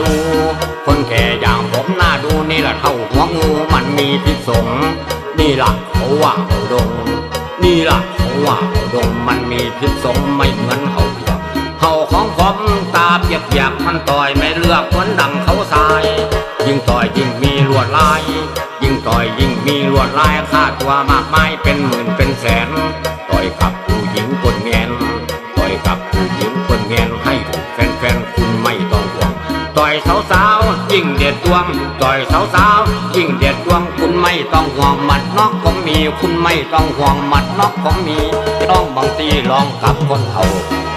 ดู คนแก่อย่างผมน่าดูนี่แหละเท่าหัวงูมันมีพิษสงนี่ล่ะเขาว่าเขาดง นี่ล่ะเขาว่าเขาดงมันมีพิษสงไม่เหมือนเขาเปียกเขาของผมตาเปียกเปียกๆมันต่อยไม่เลือกเหมือนดังเขาทราย ยิ่งต่อยยิ่งมีลวดลาย ยิ่งต่อยยิ่งมีลวดลายค่าตัวมากมายเป็นหมื่นเป็นแสนต่อยกับ ยิ่งเด็ดดวงต่อยสาวๆยิ่งเด็ดดวงคุณไม่ต้องห่วงหมัดนอกผมมี คุณไม่ต้องห่วงหมัดนอกผมมีลองบางทีลองกับคนเขา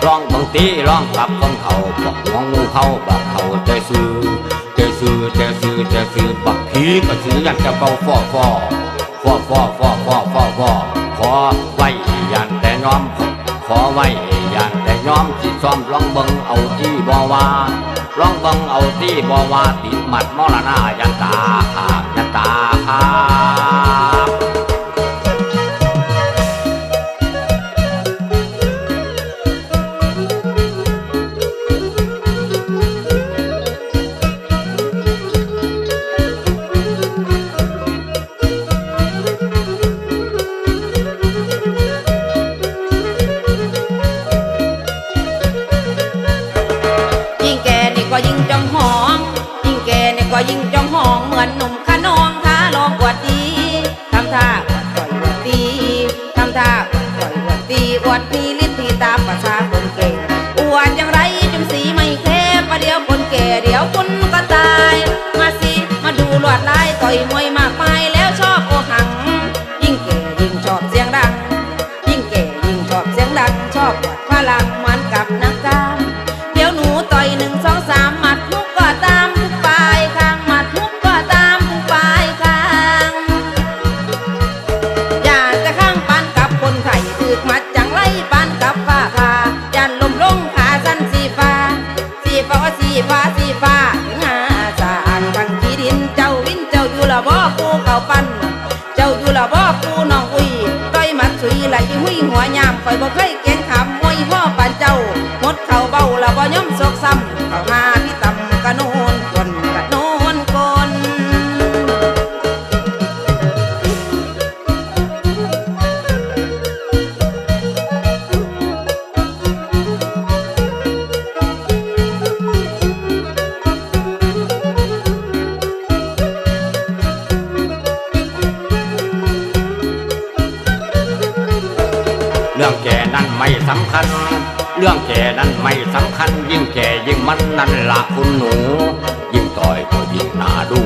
ลองบางทีลองกับคนเขาบอกหัวงูเขาบอกเขาใจซื้อใจซื้อใจซื้อใจซื้อบักผีก็ซื้ออยากจะเบาฟอฟอฟอฟอฟอฟอฟอฟอขอไว้ยันแต่น้อมขอไว้ยันแต่ย้อมที่ซ้อมลองเบิงเอาที่บอว่า ลองบังเอาที่บ่ว่าติดหมัดมรณะยันตาหายันตาหา ต่อยมวยมากมายแล้วชอบ จ้าอยู่ละบ่กูเขาปั้นเจ้าอยู่ละบ่กูน้องอุ้ยต้อยมัดสุยไหลหุยหัวยามคอยบ่เคยเก่ ไม่สำคัญ เรื่องแก่นั้นไม่สำคัญ ยิ่งแก่ยิ่งมันนั่นละคุณหนู ยิ่งต่อยก็ยิ่งน่าดู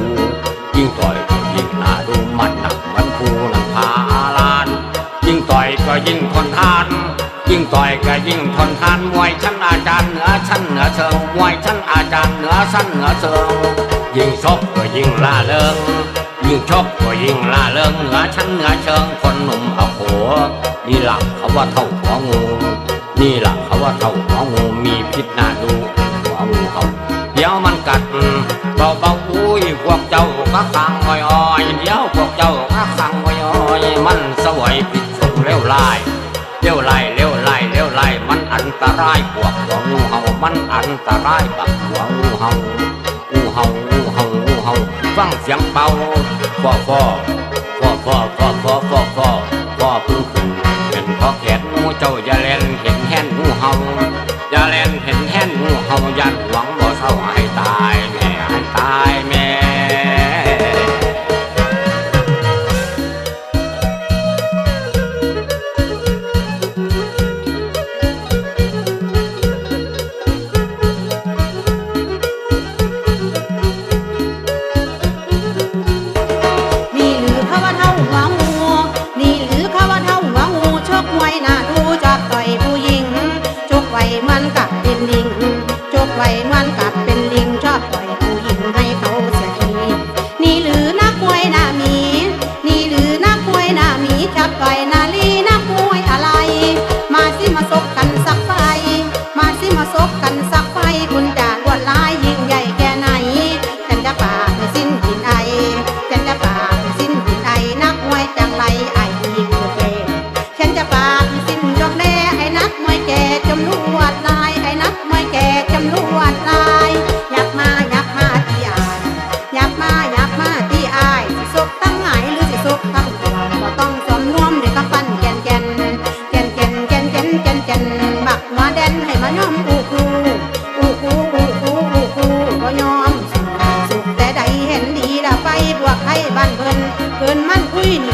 ยิ่งต่อยก็ยิ่งน่าดูมันหนักเหมือนภูนังพาลาน ยิ่งต่อยก็ยิ่งทนทาน ยิ่งต่อยก็ยิ่งทนทานมวยชั้นอาจารย์เหนือชั้นเหนือเชิงมวยชั้นอาจารย์เหนือชั้นเหนือเชิงยิ่งชกก็ยิ่งล่าเริงยิ่งชกก็ยิ่งล่าเริงเหนือชั้นเหนือเชิงคนหนุ่มเอาโห นี่หลักเขาว่าเท่าหัวงู นี่หลักเขาว่าเท่าหัวงูมีพิษน่าดูหัวงูเขาเดี๋ยวมันกัดเบาเบาอุ้ยพวกเจ้าก็ขังอ้อยอ้อยๆเดี๋ยวพวกเจ้าก็ขังอ้อยอ้อยๆมันสวยพิษสงเร็วไล่เร็วไล่เร็วไล่เร็วไล่มันอันตรายพวกหัวงูเห่ามันอันตรายบักหัวงูเห่างูเห่างูเห่างูเห่าฟังเสียงเป่าฟอฟอฟอฟอฟอฟอฟอฟอฟอพึ่งขึ้นเป็ นเพราะแขนงูเจ้าอย่าเลนเห็นแห่นงูเห่าอย่าเลนเห็นแห่นงูเห่ายันหวังบ่เศร้าให้ตาย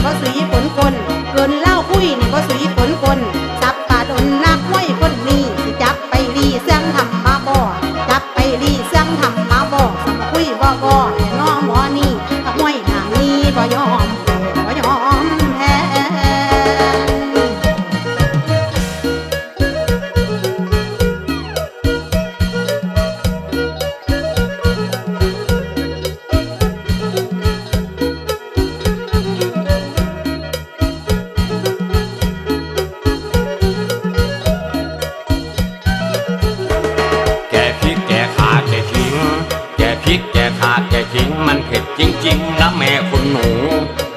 ก็สุยผลคนเกินเหล่าคุยนี่ก็สุยผลคนสับปาดนนักมวยคนนี้สิจับไปรีเสียงทำมาบ่จับไปรีเสียงทำมาบ่สมคุยบ่บ่ แกขาแกขิงมันเผ็ดจริงๆนะแม่คุณหนู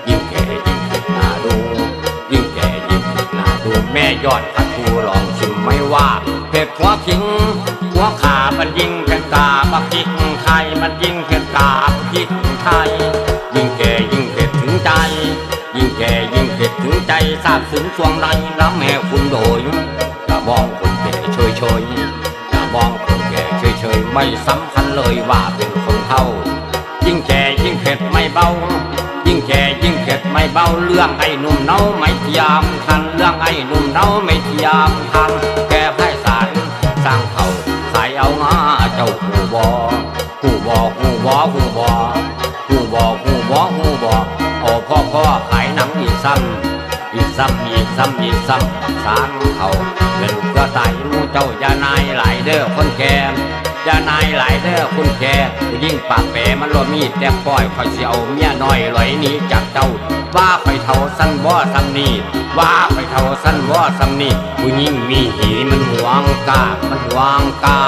ยิ่งแก่ยิ่งเผ็ดน่าดู ยิ่งแก่ยิ่งเผ็ดน่าดูแม่ยอดพัทูลองชิมไม่ว่าเผ็ดหัวขิงหัวขามันยิ่งเผ็ดกาบักพริกไทยมันยิ่งเผ็ดกาบักพริกไทยยิ่งแก่ยิ่งเผ็ดถึงใจ ยิ่งแก่ยิ่งเผ็ดถึงใจทราบซึ้งสวงในนะแม่คุณโดยกระบองคนแก่เฉยเฉยๆอย่ามองคนแก่เฉยๆไม่สำคัญเลยว่าเป็นคน เท่า ยิ่งแก่ยิ่งเผ็ดไม่เบา ยิ่งแก่ยิ่งเผ็ดไม่เบาเรื่องไอ้หนุ่มเนาไม่เทียมทันเรื่องไอ้หนุ่มเนาไม่เทียมทันแกไพ่สารสร้างเขาขายเอางาเจ้าหูบอหูบอหูบอหูบอหูบอหูบอหูบอโอ้พ่อพ่อขายหนังอีซ้ำอีซ้ำอีซ้ำอีซ้ำสารเขาเป็นลูกกระต่ายมูเจ้ายานายหลายเด้อคนแก่ อย่านายหลายเด้อคุณแก่ผู้ยิ่งปากแปรมันรวมีแต่ปล่อยคอยเสียวเมียน้อยลอยหนีจากเจ้าว่าคอยเท่าสั้นบ่ซ้ำนี่ว่าคอยเท่าสั้นบ่ซ้ำนี่ผู้ยิ่งมีหีมันหวงกามันหวงกา